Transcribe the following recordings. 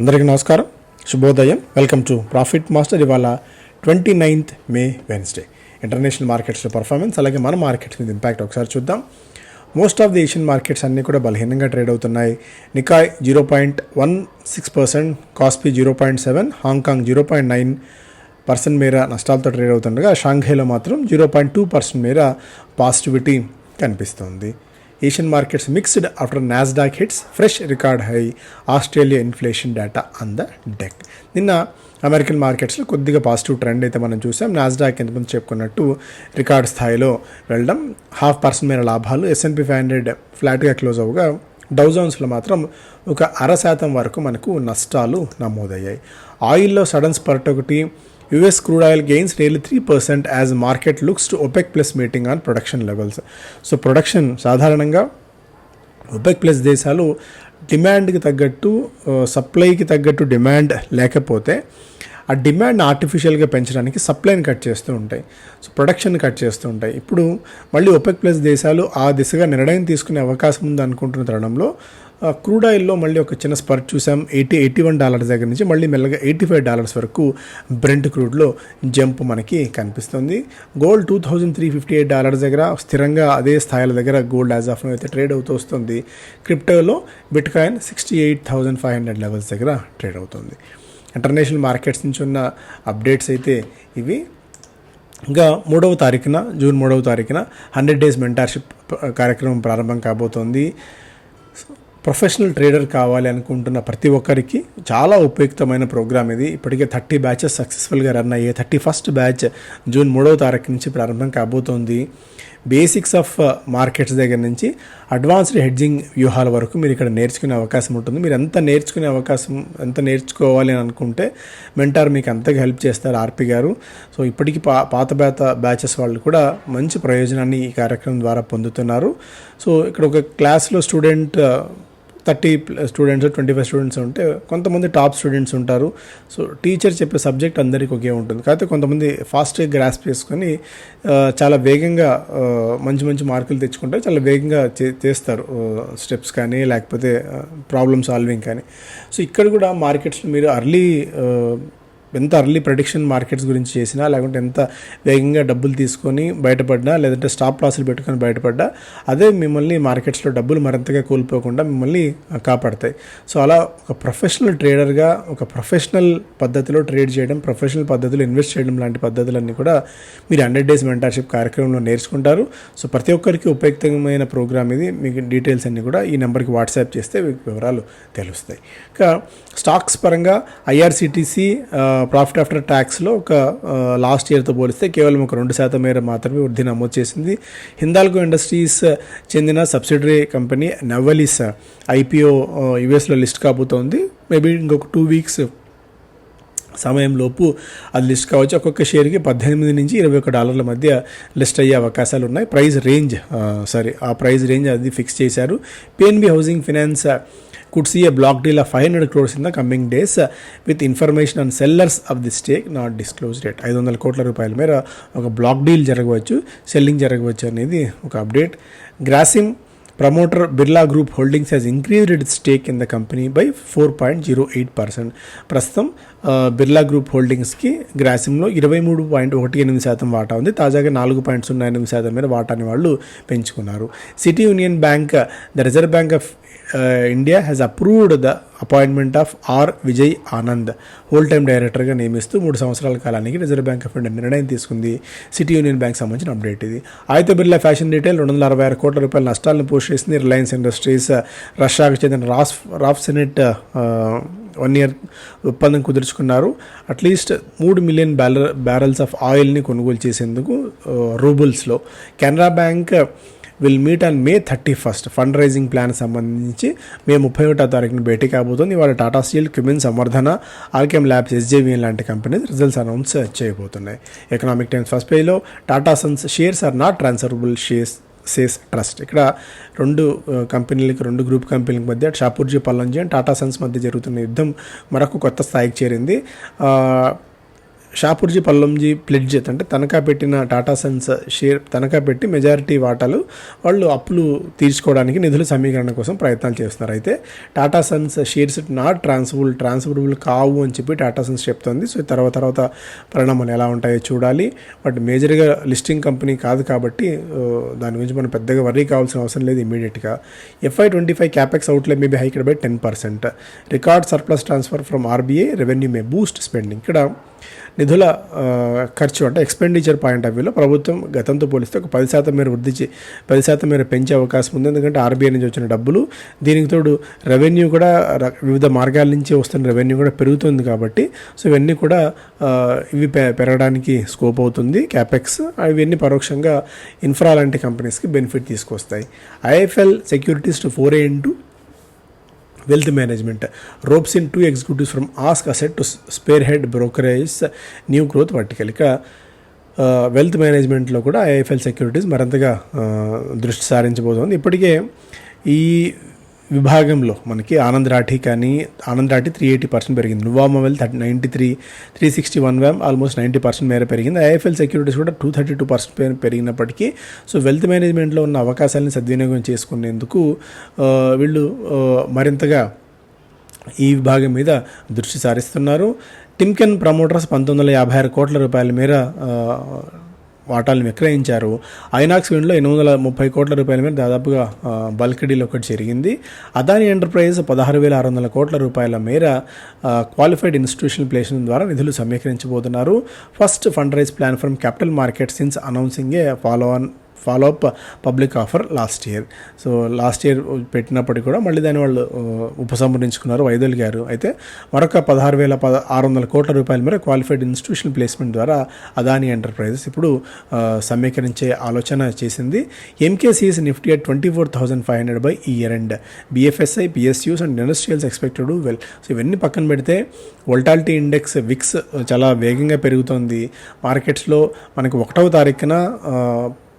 అందరికీ నమస్కారం. శుభోదయం. వెల్కమ్ టు ప్రాఫిట్ మాస్టర్ ఇవాళ twenty ninth May Wednesday international మార్కెట్స్లో పర్ఫార్మెన్స్ అలాగే మన మార్కెట్స్ మీద ఇంపాక్ట్ ఒకసారి చూద్దాం. Most of the Asian markets అన్నీ కూడా బలహీనంగా ట్రేడ్ అవుతున్నాయి. Nikkei zero point one six percent Kospi zero point seven Hong Kong zero point nine percent మేర నష్టాలతో ట్రేడ్ అవుతుండగా షాంఘైలో మాత్రం జీరో పాయింట్ టూ పర్సెంట్ మేర పాజిటివిటీ కనిపిస్తుంది. Asian markets mixed after Nasdaq hits fresh record high Australia inflation data on the deck నిన్న American మార్కెట్స్లో కొద్దిగా పాజిటివ్ ట్రెండ్ అయితే మనం చూసాం. నాస్డాక్ ఎంతమంది చెప్పుకున్నట్టు రికార్డ్ స్థాయిలో వెళ్ళడం హాఫ్ పర్సెంట్ మేర లాభాలు S N P five hundred ఫ్లాట్గా క్లోజ్ అవ్వగా డౌజౌన్స్లో మాత్రం ఒక అర శాతం వరకు మనకు నష్టాలు నమోదయ్యాయి. ఆయిల్లో సడన్ స్పర్ట్ ఒకటి US crude oil gains nearly three percent as market looks to OPEC plus meeting on production levels so production సాధారణంగా ఒపెక్ ప్లస్ దేశాలు డిమాండ్కి తగ్గట్టు uh, సప్లైకి తగ్గట్టు డిమాండ్ లేకపోతే ఆ డిమాండ్ ఆర్టిఫిషియల్గా పెంచడానికి సప్లైని కట్ చేస్తూ ఉంటాయి. సో ప్రొడక్షన్ కట్ చేస్తూ ఉంటాయి. ఇప్పుడు మళ్ళీ ఒపెక్ ప్లస్ దేశాలు ఆ దిశగా నిర్ణయం తీసుకునే అవకాశం ఉంది అనుకుంటున్న తరుణంలో క్రూడ్ ఆయిల్లో మళ్ళీ ఒక చిన్న స్పర్ట్ చూసాం ఎయిటీ ఎయిటీ వన్ డాలర్స్ దగ్గర నుంచి మళ్ళీ మెల్లగా ఎయిటీ ఫైవ్ డాలర్స్ వరకు బ్రెంట్ క్రూడ్లో జంప్ మనకి కనిపిస్తుంది. Gold two thousand three fifty eight dollars దగ్గర స్థిరంగా అదే స్థాయిల దగ్గర గోల్డ్ యాజ్ ఆఫ్ అయితే ట్రేడ్ అవుతూ వస్తుంది. క్రిప్టోలో bitcoin sixty eight thousand five hundred levels దగ్గర ట్రేడ్ అవుతుంది. ఇంటర్నేషనల్ మార్కెట్స్ నుంచి ఉన్న అప్డేట్స్ అయితే ఇవి. ఇంకా మూడవ తారీఖున జూన్ మూడవ తారీఖున హండ్రెడ్ డేస్ మెంటార్షిప్ కార్యక్రమం ప్రారంభం కాబోతోంది. ప్రొఫెషనల్ ట్రేడర్ కావాలి అనుకుంటున్న ప్రతి ఒక్కరికి చాలా ఉపయుక్తమైన ప్రోగ్రామ్ ఇది. ఇప్పటికే థర్టీ బ్యాచెస్ సక్సెస్ఫుల్గా రన్ అయ్యాయి. థర్టీ ఫస్ట్ బ్యాచ్ జూన్ మూడవ తారీఖు నుంచి ప్రారంభం కాబోతోంది. బేసిక్స్ ఆఫ్ మార్కెట్స్ దగ్గర నుంచి అడ్వాన్స్డ్ హెడ్జింగ్ వ్యూహాల వరకు మీరు ఇక్కడ నేర్చుకునే అవకాశం ఉంటుంది. మీరు ఎంత నేర్చుకునే అవకాశం ఎంత నేర్చుకోవాలి అని అనుకుంటే మెంటార్ మీకు అంతగా హెల్ప్ చేస్తారు ఆర్పి గారు. సో ఇప్పటికీ పా పాత పాత బ్యాచెస్ వాళ్ళు కూడా మంచి ప్రయోజనాన్ని ఈ కార్యక్రమం ద్వారా పొందుతున్నారు. సో ఇక్కడ ఒక క్లాస్లో student thirty students twenty five students ఉంటే కొంతమంది టాప్ స్టూడెంట్స్ ఉంటారు. సో టీచర్ చెప్పే సబ్జెక్ట్ అందరికీ ఒకే ఉంటుంది. కాకపోతే కొంతమంది ఫాస్ట్గా గ్రాస్ప్ చేసుకొని చాలా వేగంగా మంచి మంచి మార్కులు తెచ్చుకుంటారు చాలా వేగంగా చేస్తారు. స్టెప్స్ కానీ లేకపోతే ప్రాబ్లమ్ సాల్వింగ్ కానీ. సో ఇక్కడ కూడా మార్కెట్స్లో మీరు అర్లీ ఎంత అర్లీ ప్రొడిక్షన్ మార్కెట్స్ గురించి చేసినా లేకుంటే ఎంత వేగంగా డబ్బులు తీసుకొని బయటపడ్డా లేదంటే స్టాప్ లాసులు పెట్టుకొని బయటపడ్డా అదే మిమ్మల్ని మార్కెట్స్లో డబ్బులు మరింతగా కోల్పోకుండా మిమ్మల్ని కాపాడతాయి. సో అలా ఒక ప్రొఫెషనల్ ట్రేడర్గా ఒక ప్రొఫెషనల్ పద్ధతిలో ట్రేడ్ చేయడం ప్రొఫెషనల్ పద్ధతిలో ఇన్వెస్ట్ చేయడం లాంటి పద్ధతులన్నీ కూడా మీరు హండ్రెడ్ డేస్ మెంటర్షిప్ కార్యక్రమంలో నేర్చుకుంటారు. సో ప్రతి ఒక్కరికి ఉపయుక్తమైన ప్రోగ్రామ్ ఇది. మీకు డీటెయిల్స్ అన్నీ కూడా ఈ నెంబర్కి వాట్సాప్ చేస్తే మీకు వివరాలు తెలుస్తాయి. ఇంకా స్టాక్స్ పరంగా ఐఆర్సిటీసీ ప్రాఫిట్ ఆఫ్టర్ ట్యాక్స్లో ఒక లాస్ట్ ఇయర్తో పోలిస్తే కేవలం ఒక రెండు శాతం మేర మాత్రమే వృద్ధి నమోదు చేసింది. హిందాల్కో ఇండస్ట్రీస్ చెందిన సబ్సిడరీ కంపెనీ నవలిస్ ఐపీఓ యుఎస్లో లిస్ట్ కాబోతోంది. మేబీ ఇంకొక టూ వీక్స్ సమయంలోపు అది లిస్ట్ కావచ్చు. ఒక్కొక్క షేర్కి పద్దెనిమిది నుంచి ఇరవై ఒక డాలర్ల మధ్య లిస్ట్ అయ్యే అవకాశాలు ఉన్నాయి. ప్రైస్ రేంజ్ సారీ ఆ ప్రైస్ రేంజ్ అది ఫిక్స్ చేశారు. PNB housing finance could see a block deal of 500 crores in the coming days uh, with information on sellers of the stake not disclosed yet. ఐదు వందల కోట్ల రూపాయల మేర ఒక black deal జరగవచ్చు సెల్లింగ్ జరగవచ్చు అనేది ఒక update Grasim promoter Birla group holdings has increased it stake in the company by four point zero eight percent ప్రస్తుతం బిర్లా గ్రూప్ హోల్డింగ్స్కి గ్రాసిమ్లో ఇరవై మూడు పాయింట్ ఒకటి ఎనిమిది శాతం వాటా ఉంది. తాజాగా నాలుగు పాయింట్ సున్నా ఎనిమిది శాతం మీద వాటాని వాళ్ళు పెంచుకున్నారు. City Union Bank the Reserve Bank of India has approved the appointment of R Vijay Anand whole time డైరెక్టర్గా నియమిస్తూ మూడు సంవత్సరాల కాలానికి రిజర్వ్ బ్యాంక్ ఆఫ్ ఇండియా నిర్ణయం తీసుకుంది. సిటీ యూనియన్ బ్యాంక్ సంబంధించిన అప్డేట్ ఇది. ఆయిత బిర్లా ఫ్యాషన్ రీటైల్ రెండు వందల అరవై ఆరు కోట్ల రూపాయల నష్టాలను పోస్ట్ చేసింది రిలయన్స్ ఇండస్ట్రీస్ రష్యాకు చెందిన రాస్ రాఫ్ సెనెట్ వన్ ఇయర్ ఒప్పందం కుదుర్చుకున్నారు. అట్లీస్ట్ మూడు మిలియన్ బ్యాలర్ బ్యారల్స్ ఆఫ్ ఆయిల్ని కొనుగోలు చేసేందుకు రూబుల్స్లో Canara Bank will meet on May thirty first fund raising plan సంబంధించి మే ముప్పై ఒకటో తారీఖున భేటీ కాబోతుంది. ఇవాళ Tata Steel Cummins Samvardhana Alkem Labs SJVN లాంటి కంపెనీస్ రిజల్ట్స్ అనౌన్స్ చేయబోతున్నాయి. ఎకనామిక్ టైమ్స్ ఫస్ట్ పేజ్లో Tata Sons shares are not transferable shares says trust ఇక్కడ రెండు uh, కంపెనీలకు రెండు గ్రూప్ కంపెనీల మధ్య షాపూర్జీ పల్లంజీ అండ్ టాటా సన్స్ మధ్య జరుగుతున్న యుద్ధం మరొక కొత్త స్థాయికి చేరింది. Uh, షాపూర్జీ పల్లంజీ ప్లెడ్జ్ అంటే తనఖా పెట్టిన టాటా సన్స్ షేర్ తనఖా పెట్టి మెజారిటీ వాటాలు వాళ్ళు అప్పులు తీర్చుకోవడానికి నిధుల సమీకరణ కోసం ప్రయత్నాలు చేస్తున్నారు. అయితే Tata Sons shares not transferable transferable కావు అని చెప్పి టాటా సన్స్ చెప్తోంది. సో తర్వాత తర్వాత పరిణామాలు ఎలా ఉంటాయో చూడాలి. బట్ మేజర్గా లిస్టింగ్ కంపెనీ కాదు కాబట్టి దాని గురించి మనం పెద్దగా వర్రీ కావాల్సిన అవసరం లేదు ఇమీడియట్గా. FY twenty five capex outlay maybe hiked by ten percent. Record surplus transfer from RBI revenue may boost spending. ఇక్కడ నిధుల ఖర్చు అంటే ఎక్స్పెండిచర్ పాయింట్ ఆఫ్ వ్యూలో ప్రభుత్వం గతంతో పోలిస్తే ఒక పది శాతం మేర వృద్ధి పది శాతం మేర పెంచే అవకాశం ఉంది. ఎందుకంటే ఆర్బీఐ నుంచి వచ్చిన డబ్బులు దీనికి తోడు రెవెన్యూ కూడా ర- వివిధ మార్గాల నుంచి వస్తున్న రెవెన్యూ కూడా పెరుగుతుంది కాబట్టి సో ఇవన్నీ కూడా ఇవి పె- పెరగడానికి స్కోప్ అవుతుంది. క్యాపెక్స్ ఇవన్నీ పరోక్షంగా ఇన్ఫ్రా లాంటి కంపెనీస్కి benefit తీసుకొస్తాయి. IFL securities to four A into wealth management ropes in two executives from ask asset to spare head brokerage new growth vertical ఇక వెల్త్ మేనేజ్మెంట్లో కూడా ఐఎఫ్ఎల్ సెక్యూరిటీస్ మరింతగా దృష్టి సారించబోతోంది. ఇప్పటికే ఈ విభాగంలో మనకి ఆనంద్ రాఠీ కానీ Anand Rathi three eighty percent పెరిగింది. నువ్వా mobile thirty ninety three three sixty one వ్యామ్ almost ninety percent మేర పెరిగింది ఐఎఫ్ఎల్ సెక్యూరిటీస్ కూడా టూ థర్టీ టూ పర్సెంట్ పెరిగినప్పటికీ సో వెల్త్ మేనేజ్మెంట్లో ఉన్న అవకాశాలను సద్వినియోగం చేసుకునేందుకు వీళ్ళు మరింతగా ఈ విభాగం మీద దృష్టి సారిస్తున్నారు. టిమ్కెన్ ప్రమోటర్స్ పంతొమ్మిది వందల యాభై ఆరు కోట్ల రూపాయల మేర వాటాలను విక్రయించారు. ఐనాక్స్ విండ్లో ఎనిమిది వందల ముప్పై కోట్ల రూపాయల మీద దాదాపుగా బల్క్ డీల్ ఒకటి జరిగింది. అదాని ఎంటర్ప్రైజ్ పదహారు వేల ఆరు వందల కోట్ల రూపాయల మేర క్వాలిఫైడ్ ఇన్స్టిట్యూషనల్ ప్లేస్మెంట్ ద్వారా నిధులు సమీకరించబోతున్నారు. First fund raise plan from capital market since announcing a follow on follow up public offer last year so last year పెట్టినప్పటికీ కూడా మళ్ళీ దాన్ని వాళ్ళు uh, ఉపసంహరించుకున్నారు ఉపసంహరించుకున్నారు వైదొలిగారు అయితే మరొక పదహారు వేల పద ఆరు వందల కోట్ల రూపాయల మేర క్వాలిఫైడ్ ఇన్స్టిట్యూషన్ ప్లేస్మెంట్ ద్వారా అదాని ఎంటర్ప్రైజెస్ ఇప్పుడు uh, సమీకరించే ఆలోచన చేసింది. MKCS Nifty at twenty four thousand five hundred by year and BFSI PSUs and industrials expected well so ఇవన్నీ పక్కన పెడితే వోల్టాలిటీ ఇండెక్స్ విక్స్ uh, చాలా వేగంగా పెరుగుతోంది. మార్కెట్స్లో మనకు ఒకటవ తారీఖున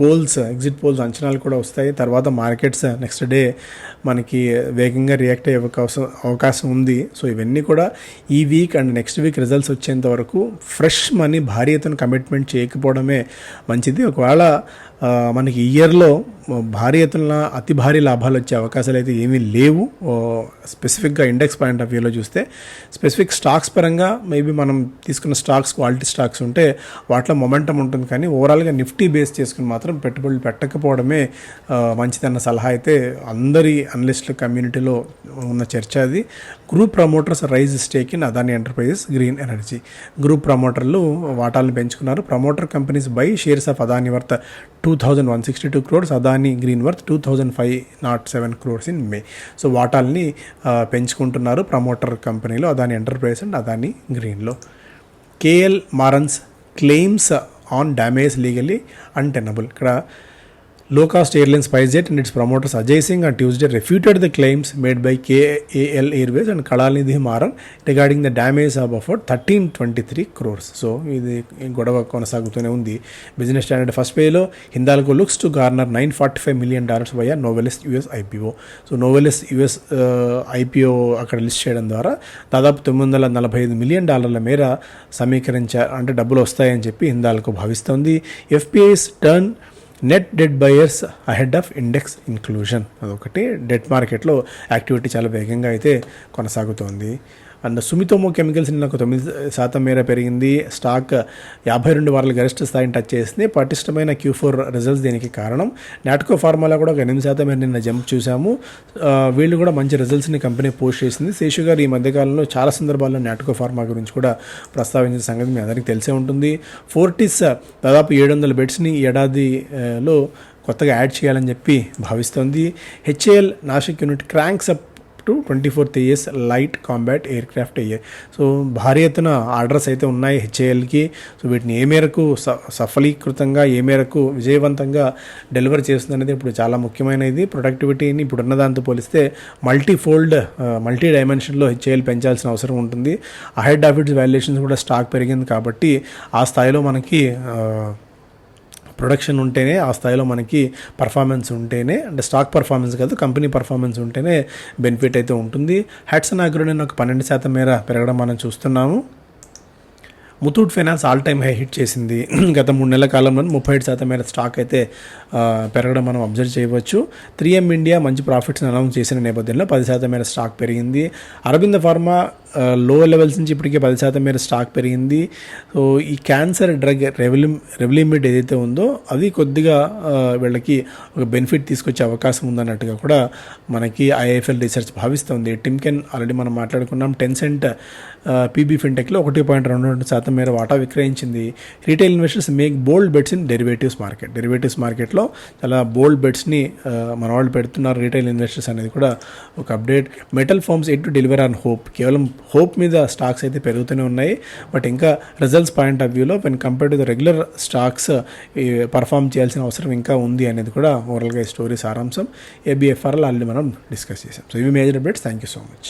పోల్స్ ఎగ్జిట్ పోల్స్ అంచనాలు కూడా వస్తాయి. తర్వాత మార్కెట్స్ నెక్స్ట్ డే మనకి వేగంగా రియాక్ట్ అయ్యే అవకాశం అవకాశం ఉంది. సో ఇవన్నీ కూడా ఈ week and next week results వచ్చేంత వరకు ఫ్రెష్ మనీ భారీ ఎత్తున కమిట్మెంట్ చేయకపోవడమే మంచిది. ఒకవేళ మనకి ఇయర్లో భారీ ఎత్తున అతి భారీ లాభాలు వచ్చే అవకాశాలు అయితే ఏమీ లేవు. స్పెసిఫిక్గా ఇండెక్స్ పాయింట్ ఆఫ్ వ్యూలో చూస్తే స్పెసిఫిక్ స్టాక్స్ పరంగా మేబీ మనం తీసుకున్న స్టాక్స్ క్వాలిటీ స్టాక్స్ ఉంటే వాటిలో మొమెంటం ఉంటుంది. కానీ ఓవరాల్గా నిఫ్టీ బేస్ చేసుకుని మాత్రం పెట్టుబడులు పెట్టకపోవడమే మంచిదన్న సలహా అయితే అందరి అనలిస్టుల కమ్యూనిటీలో ఉన్న చర్చ అది. Group promoters raise stake in Adani Enterprises Green Energy group ప్రమోటర్లు వాటాలను పెంచుకున్నారు. Promoter companies buy shares of Adani worth two two thousand one sixty two crores Adani green worth two thousand five not seven crores in May so వాటాల్ని పెంచుకుంటున్నారు promoter కంపెనీలో Adani enterprise and Adani గ్రీన్లో KL Marans claims on damage legally untenable ఇక్కడ low cost airlines SpiceJet and its promoters Ajay Singh and Tuesday refuted the claims made by KAL Airways and Kalanidhi Maran regarding the damage of about thirteen twenty three crores so ఇది గొడవ కొనసాగుతూనే ఉంది. Business standard first పేలో Hindalco looks to garner nine forty five million dollars via Novelis US IPO so Novelis US IPO అక్కడ list చేయడం ద్వారా దాదాపు తొమ్మిది వందల నలభై ఐదు మిలియన్ డాలర్ల మేర సమీకరించారు అంటే డబ్బులు వస్తాయని చెప్పి హిందాల్కో భావిస్తోంది. FPIs turn net debt buyers ahead of index inclusion అదొకటి. డెట్ మార్కెట్లో యాక్టివిటీ చాలా వేగంగా అయితే కొనసాగుతోంది. అండ్ సుమితోమో కెమికల్స్ నిన్న ఒక తొమ్మిది శాతం మేర పెరిగింది. స్టాక్ యాభై రెండు వారాల గరిష్ట స్థాయిని టచ్ చేసింది. పటిష్టమైన క్యూ ఫోర్ రిజల్ట్స్ దీనికి కారణం? నాటకో ఫార్మాలో కూడా ఒక ఎనిమిది శాతం మేర నిన్న జంప్ చూసాము వీళ్ళు కూడా మంచి రిజల్ట్స్ని కంపెనీ పోస్ట్ చేసింది. శేషు గారు ఈ మధ్యకాలంలో చాలా సందర్భాల్లో నాటకో ఫార్మా గురించి కూడా ప్రస్తావించిన సంగతి మీ అందరికీ తెలిసే ఉంటుంది. ఫోర్టిస్ దాదాపు ఏడు వందల బెడ్స్ని ఈ ఏడాదిలో కొత్తగా యాడ్ చేయాలని చెప్పి భావిస్తోంది. HAL Nashik unit cranks up to twenty fourth years light combat aircraft అయ్యాయి సో భారీ ఎత్తున ఆర్డర్స్ అయితే ఉన్నాయి హెచ్ఏఎల్కి. సో వీటిని ఏ మేరకు స సఫలీకృతంగా ఏ మేరకు విజయవంతంగా డెలివర్ చేస్తుంది అనేది ఇప్పుడు చాలా ముఖ్యమైనది. ప్రొడక్టివిటీని ఇప్పుడు ఉన్న దాంతో పోలిస్తే మల్టీ ఫోల్డ్ మల్టీ డైమెన్షన్లో హెచ్ఏఎల్ పెంచాల్సిన అవసరం ఉంటుంది. అహెడ్ ఆఫ్ ఇట్స్ వాల్యుయేషన్స్ కూడా స్టాక్ పెరిగింది కాబట్టి ఆ స్థాయిలో మనకి ప్రొడక్షన్ ఉంటేనే ఆ స్థాయిలో మనకి పర్ఫార్మెన్స్ ఉంటేనే అంటే స్టాక్ పర్ఫార్మెన్స్ కాదు కంపెనీ పర్ఫార్మెన్స్ ఉంటేనే బెనిఫిట్ అయితే ఉంటుంది. హ్యాట్సన్ అగ్రోని ఒక పన్నెండు శాతం మేర పెరగడం మనం చూస్తున్నాము. Muthoot finance all time high hit చేసింది. గత మూడు నెలల కాలంలో ముప్పై ఏడు శాతం మేర స్టాక్ అయితే పెరగడం మనం అబ్జర్వ్ చేయవచ్చు. త్రీ ఎం ఇండియా మంచి ప్రాఫిట్స్ అనౌన్స్ చేసిన నేపథ్యంలో పది శాతం మేర స్టాక్ పెరిగింది. అరవింద ఫార్మా లో లెవెల్స్ నుంచి ఇప్పటికే పది శాతం మేర స్టాక్ పెరిగింది. సో ఈ క్యాన్సర్ డ్రగ్ రెవెలిమ్ రెవెల్యూమిట్ ఏదైతే ఉందో అది కొద్దిగా వీళ్ళకి ఒక బెనిఫిట్ తీసుకొచ్చే అవకాశం ఉందన్నట్టుగా కూడా మనకి ఐఎఫ్ఎల్ రీసెర్చ్ భావిస్తుంది. టిమ్కెన్ ఆల్రెడీ మనం మాట్లాడుకున్నాం. టెన్ సెంట్ పీబీ ఫిన్టెక్లో ఒకటి పాయింట్ రెండు రెండు శాతం మేర వాటా విక్రయించింది. Retail investors make bold bets in derivatives market derivatives మార్కెట్లో చాలా బోల్డ్ బెట్స్ని మన వాళ్ళు పెడుతున్నారు. రీటైల్ ఇన్వెస్టర్స్ అనేది కూడా ఒక update metal firms yet to deliver on hope కేవలం హోప్ మీద స్టాక్స్ అయితే పెరుగుతూనే ఉన్నాయి. బట్ ఇంకా రిజల్ట్స్ పాయింట్ ఆఫ్ వ్యూలో when compare to the regular stocks perform చేయాల్సిన అవసరం ఇంకా ఉంది అనేది కూడా ఓవరాల్గా ఈ స్టోరీ సారాంశం. ఏబిఎఫ్ఆర్ఎల్ ఆల్రెడీ మనం డిస్కస్ చేసాం. సో ఇవి major updates thank you so much